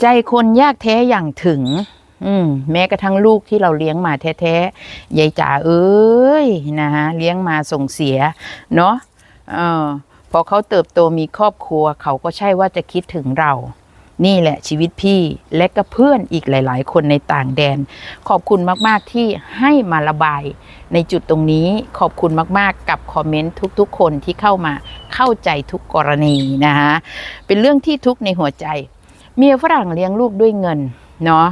ใจคนยากแท้อย่างถึง อืม แม้กระทั่งลูกที่เราเลี้ยงมาแท้ๆยายจ๋าเอ้ยนะฮะเลี้ยงมาส่งเสีย เนาะเออพอเขาเติบโตมีครอบครัว เขาก็ใช่ว่าจะคิดถึงเรา นี่แหละชีวิตพี่และก็เพื่อนอีกหลาย ๆ คนในต่างแดน ขอบคุณมากๆที่ให้มาระบาย ในจุดตรงนี้ขอบคุณมากๆ กับคอมเมนต์ทุก ๆ คนที่เข้ามาเข้าใจทุกกรณีนะคะเป็นเรื่องที่ทุกข์ในหัวใจ เมียฝรั่งเลี้ยงลูกด้วยเงินเนาะ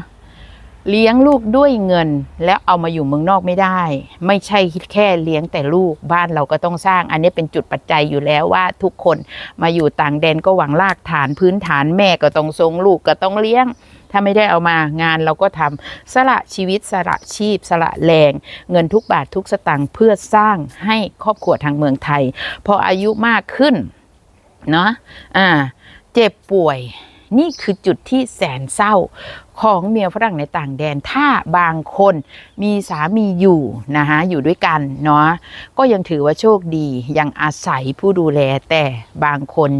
เลี้ยงลูกด้วยเงิน แล้วเอามาอยู่เมืองนอกไม่ได้ ไม่ใช่แค่เลี้ยงแต่ลูกบ้านเราก็ต้องสร้าง อันนี้เป็นจุดปัจจัยอยู่แล้วว่าทุกคนมาอยู่ต่างแดนก็หวังรากฐานพื้นฐานแม่ก็ต้องทรงลูกก็ต้องเลี้ยง ถ้าไม่ได้เอามางานเราก็ทำสละชีวิตสละชีพ สละแรง เงินทุกบาททุกสตางค์เพื่อสร้างให้ครอบครัวทางเมืองไทย พออายุมากขึ้นเนาะอ่าเจ็บป่วย นี่คือจุดที่แสนเศร้าของเมียฝรั่งในต่างแดน ถ้าบางคนมีสามีอยู่นะคะอยู่ด้วยกันเนาะก็ยังถือว่าโชคดียังอาศัยผู้ดูแลแต่บางคน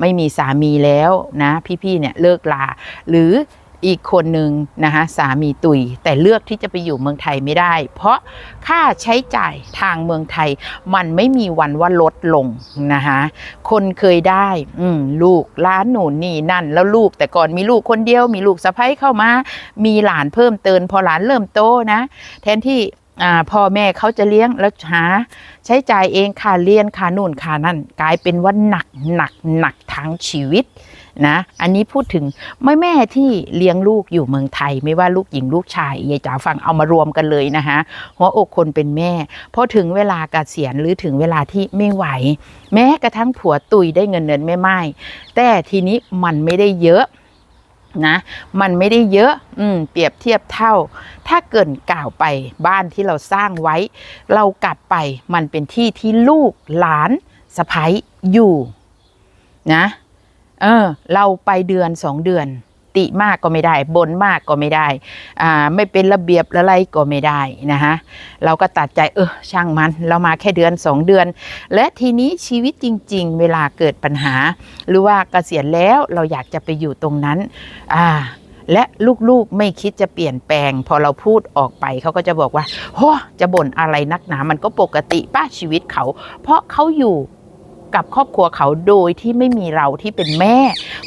ไม่มีสามีแล้วนะพี่ๆเนี่ยเลิกลาหรือ อีกคนหนึ่งนะคะสามีตุย แต่เลือกที่จะไปอยู่เมืองไทยไม่ได้ เพราะค่าใช้จ่ายทางเมืองไทย มันไม่มีวันว่าลดลงนะคะคนเคยได้อืลูกล้านหนูนนี่นั่น แล้วลูกแต่ก่อนมีลูกคนเดียว มีลูกสะใภ้เข้ามา มีหลานเพิ่มเติมพอหลานเริ่มโตนะ แทนที่อ่าพ่อแม่เขาจะเลี้ยงแล้วหา ใช้จ่ายเองค่าเรียนค่านู่นค่านั่นกลายเป็นว่าหนักหนักหนักทั้งชีวิต นะอันนี้พูดถึงแม่แม่ที่เลี้ยงลูกอยู่เมืองไทย ไม่ว่าลูกหญิงลูกชายยายจ๋าฟังเอามารวมกันเลยนะคะหัวอกคนเป็นแม่พอถึงเวลาเกษียณหรือถึงเวลาที่ไม่ไหว แม้กระทั่งผัวตุยได้เงินเดือนไม่ไม่แต่ทีนี้มันไม่ได้เยอะนะมันไม่ได้เยอะอืมเปรียบเทียบเท่า ถ้าเกินกล่าวไปบ้านที่เราสร้างไว้ เรากลับไปมันเป็นที่ที่ลูกหลานสะพ้ยอยู่นะ เออ เราไปเดือนสองเดือน ติมากก็ไม่ได้บนมากก็ไม่ได้ อ่า ไม่เป็นระเบียบอะไรก็ไม่ได้นะคะเราก็ตัดใจเออช่างมัน เรามาแค่เดือนสองเดือน และทีนี้ชีวิตจริง ๆ เวลาเกิดปัญหา หรือว่าเกษียณแล้วเราอยากจะไปอยู่ตรงนั้น อ่าและลูกๆไม่คิดจะเปลี่ยนแปลง พอเราพูดออกไปเขาก็จะบอกว่าโอ้จะบ่นอะไรนักหนา มันก็ปกติป้าชีวิตเขา เพราะเขาอยู่ กับครอบครัวเขาโดยที่ไม่มีเราที่เป็นแม่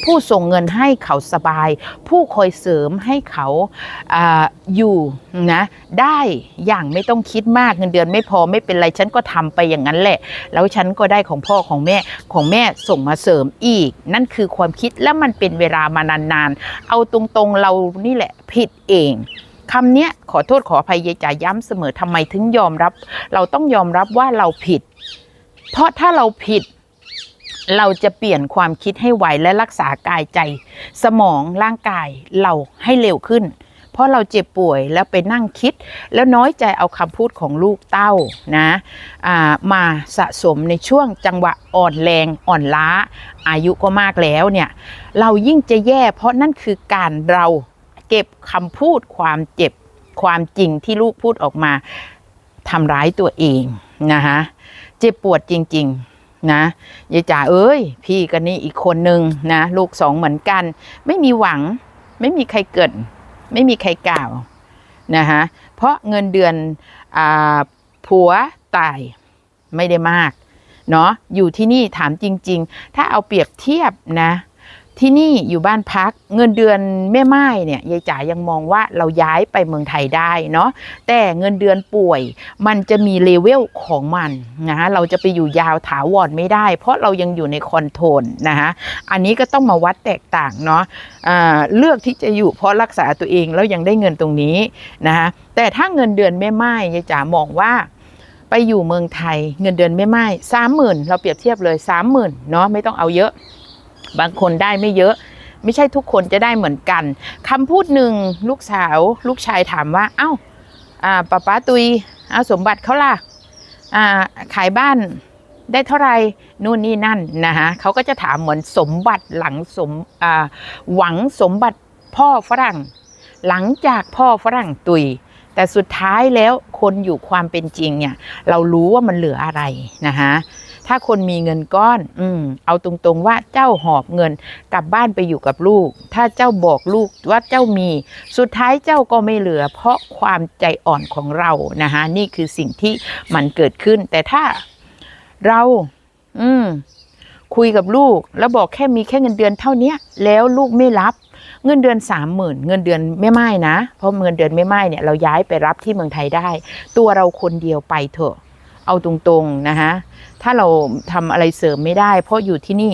ผู้ส่งเงินให้เขาสบาย ผู้คอยเสริมให้เขาออยู่นะได้อย่างไม่ต้องคิดมากเงินเดือนไม่พอไม่เป็นไรฉันก็ทำไปอย่างนั้นแหละ แล้วฉันก็ได้ของพ่อของแม่ของแม่ส่งมาเสริมอีก นั่นคือความคิดและมันเป็นเวลามานานๆ เอาตรงๆเรานี่แหละผิดเองคำเนี้ยขอโทษขออภัยยายจ๋าย้ำเสมอทำไมถึงยอมรับ เราต้องยอมรับว่าเราผิด เพราะถ้าเราผิด เราจะเปลี่ยนความคิดให้ไวและรักษากายใจ สมองร่างกายเราให้เร็วขึ้น เพราะเราเจ็บป่วยแล้วไปนั่งคิด แล้วน้อยใจเอาคำพูดของลูกเต้านะามาสะสมในช่วงจังหวะอ่อนแรงอ่อนล้า อายุก็มากแล้วเนี่ยเรายิ่งจะแย่ เพราะนั่นคือการเราเก็บคำพูดความเจ็บความจริงที่ลูกพูดออกมาทำร้ายตัวเองนะคะเจ็บปวดจริง ๆ นะยายจ๋าเอ้ย พี่กันนี่อีกคนนึงนะ ลูกสองเหมือนกัน ไม่มีหวัง ไม่มีใครเกิด ไม่มีใครกล่าวนะคะเพราะเงินเดือนอผัวตายไม่ได้มาก เนาะอยู่ที่นี่ถามจริง ๆ ถ้าเอาเปรียบเทียบนะ ที่นี่อยู่บ้านพักเงินเดือนแม่ไม้เนี่ยยายจ๋ายังมองว่าเราย้ายไปเมืองไทยได้เนาะแต่เงินเดือนป่วยมันจะมีเลเวลของมันนะคะเราจะไปอยู่ยาวถาวรไม่ได้ เพราะเรายังอยู่ในคอนโทรลนะคะอันนี้ก็ต้องมาวัดแตกต่างเนาะเลือกที่จะอยู่เพราะรักษาตัวเองแล้วยังได้เงินตรงนี้นะคะแต่ถ้าเงินเดือนแม่ไม้ยายจ๋ามองว่าไปอยู่เมืองไทยเงินเดือนไม่ไม่สามหมื่นเราเปรียบเทียบเลยสามหมื่นเนาะไม่ต้องเอาเยอะ บางคนได้ไม่เยอะ ไม่ใช่ทุกคนจะได้เหมือนกันคำพูดหนึ่งลูกสาวลูกชายถามว่า เอ้าอ่าป้าป้าตุยเอาสมบัติเขาล่ะอ่าขายบ้านได้เท่าไหร่นู่นนี่นั่นนะคะเขาก็จะถามเหมือนสมบัติหลังสมหวังสมบัติพ่อฝรั่ง หลังจากพ่อฝรั่งตุย แต่สุดท้ายแล้วคนอยู่ความเป็นจริงเนี่ย เรารู้ว่ามันเหลืออะไรนะคะ ถ้าคนมีเงินก้อน อืม เอาตรงๆว่าเจ้าหอบเงินกลับบ้านไปอยู่กับลูก ถ้าเจ้าบอกลูกว่าเจ้ามี สุดท้ายเจ้าก็ไม่เหลือ เพราะความใจอ่อนของเรานะคะนี่คือสิ่งที่มันเกิดขึ้น แต่ถ้าเรา อืม คุยกับลูก แล้วบอกแค่มีแค่เงินเดือนเท่าเนี้ยแล้วลูกไม่รับเงินเดือนสามหมื่นเงินเดือนไม่ไม่นะ เพราะเงินเดือนไม่ไม่เนี่ยเราย้ายไปรับที่เมืองไทยได้ ตัวเราคนเดียวไปเถอะ เอาตรงๆนะคะถ้าเราทำอะไรเสริมไม่ได้ เพราะอยู่ที่นี่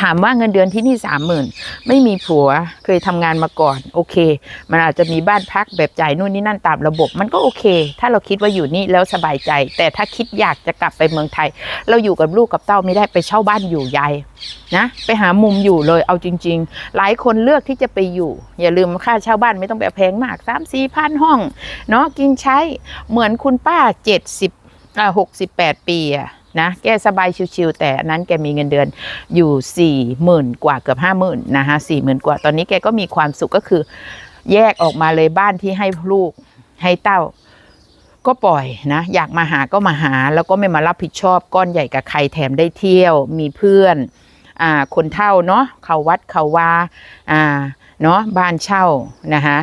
ถามว่าเงินเดือนที่นี่สามหมื่นไม่มีผัวเคยทำงานมาก่อน โอเค มันอาจจะมีบ้านพักแบบจ่ายนู่นนี่นั่นตามระบบ มันก็โอเค ถ้าเราคิดว่าอยู่นี่แล้วสบายใจ แต่ถ้าคิดอยากจะกลับไปเมืองไทย เราอยู่กับลูกกับเต้าไม่ได้ไปเช่าบ้านอยู่ยายนะ ไปหามุมอยู่เลยเอาจริง ๆ หลายคนเลือกที่จะไปอยู่ อย่าลืมค่าเช่าบ้านไม่ต้องแบบแพงมากสามสี่พันห้องเนาะกินใช้เหมือนคุณป้าเจ็ดสิบ อ่าหกสิบแปดปีอะนะแกสบายชิวๆแต่อันนั้นแกมีเงินเดือนอยู่สี่หมื่นกว่าเกือบห้าหมื่นนะคะสี่หมื่นกว่า ตอนนี้แกก็มีความสุขก็คือ แยกออกมาเลยบ้านที่ให้ลูกให้เต้า ก็ปล่อยนะ อยากมาหาก็มาหา แล้วก็ไม่มารับผิดชอบก้อนใหญ่กับใครแถมได้เที่ยว มีเพื่อนอ่าคนเท่าเนาะเขาวัดเขาวาอ่าเนาะบ้านเช่านะคะ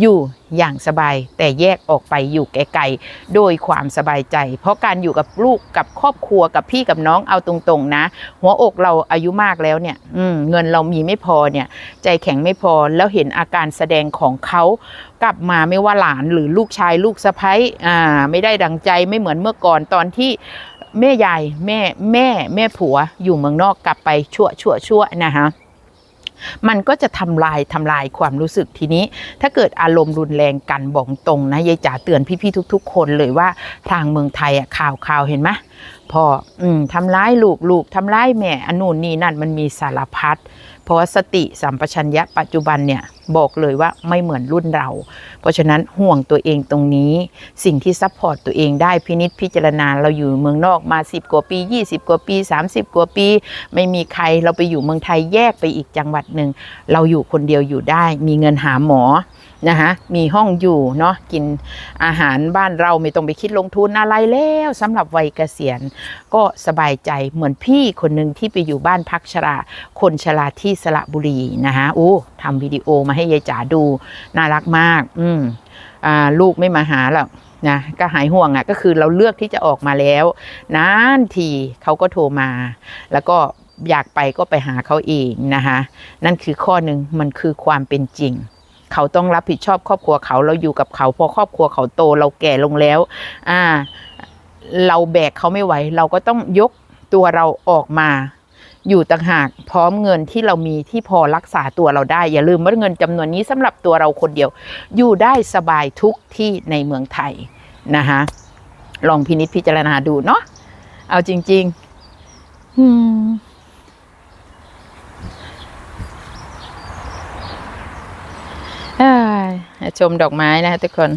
อยู่อย่างสบาย แต่แยกออกไปอยู่ไกลๆโดยความสบายใจ เพราะการอยู่กับลูกกับครอบครัวกับพี่กับน้องเอาตรงๆนะ หัวอกเราอายุมากแล้วเนี่ยอืเงินเรามีไม่พอเนี่ยใจแข็งไม่พอแล้วเห็นอาการแสดงของเขากลับมาไม่ว่าหลานหรือลูกชายลูกสะใภ้อ่าไม่ได้ดังใจไม่เหมือนเมื่อก่อนตอนที่แม่ยายแม่แม่แม่ผัวอยู่เมืองนอกกลับไปชั่วชั่วชั่วนะคะ มันก็จะทำลายทำลายความรู้สึกทีนี้ ถ้าเกิดอารมณ์รุนแรงกันบอกตรงนะยายจ๋าเตือนพี่ๆทุก ๆ คนเลยว่าทางเมืองไทยอะข่าวข่าวเห็นไหมพออืมทำร้ายลูกลูกทำร้ายแม่อันนู่นนี่นั่นมันมีสารพัด เพราะว่าสติสัมปชัญญะปัจจุบันเนี่ยบอกเลยว่าไม่เหมือนรุ่นเรา เพราะฉะนั้นห่วงตัวเองตรงนี้ สิ่งที่ซัพพอร์ตตัวเองได้พินิษพิจารณาเราอยู่เมืองนอกมา 10 กว่าปี 20 กว่าปี 30 กว่าปี ไม่มีใครเราไปอยู่เมืองไทยแยกไปอีกจังหวัดหนึ่งเราอยู่คนเดียวอยู่ได้ มีเงินหาหมอ นะคะมีห้องอยู่เนาะกินอาหารบ้านเราไม่ต้องไปคิดลงทุนอะไรแล้วสำหรับวัยเกษียณ ก็สบายใจเหมือนพี่คนหนึ่งที่ไปอยู่บ้านพักชรา คนชราที่สระบุรีนะคะโอ้ทำวิดีโอมาให้ยายจ๋าดู น่ารักมาก อืมอ่าลูกไม่มาหาหรอกนะก็หายห่วงอะ่ะก็คือเราเลือกที่จะออกมาแล้วนานทีเขาก็โทรมา แล้วก็อยากไปก็ไปหาเขาเองนะคะนั่นคือข้อหนึ่งมันคือความเป็นจริง เขาต้องรับผิดชอบครอบครัวเขาเราอยู่กับเขาพอครอบครัวเขาโตเราแก่ลงแล้ว อ่า เราแบกเขาไม่ไหว เราก็ต้องยกตัวเราออกมา อยู่ต่างหากพร้อมเงินที่เรามีที่พอรักษาตัวเราได้ อย่าลืมว่าเงินจำนวนนี้สำหรับตัวเราคนเดียว อยู่ได้สบายทุกที่ในเมืองไทยนะคะลองพินิจพิจารณาดูเนาะเอาจริง ๆ อืมเอ้ย ชมดอกไม้นะคะทุกคน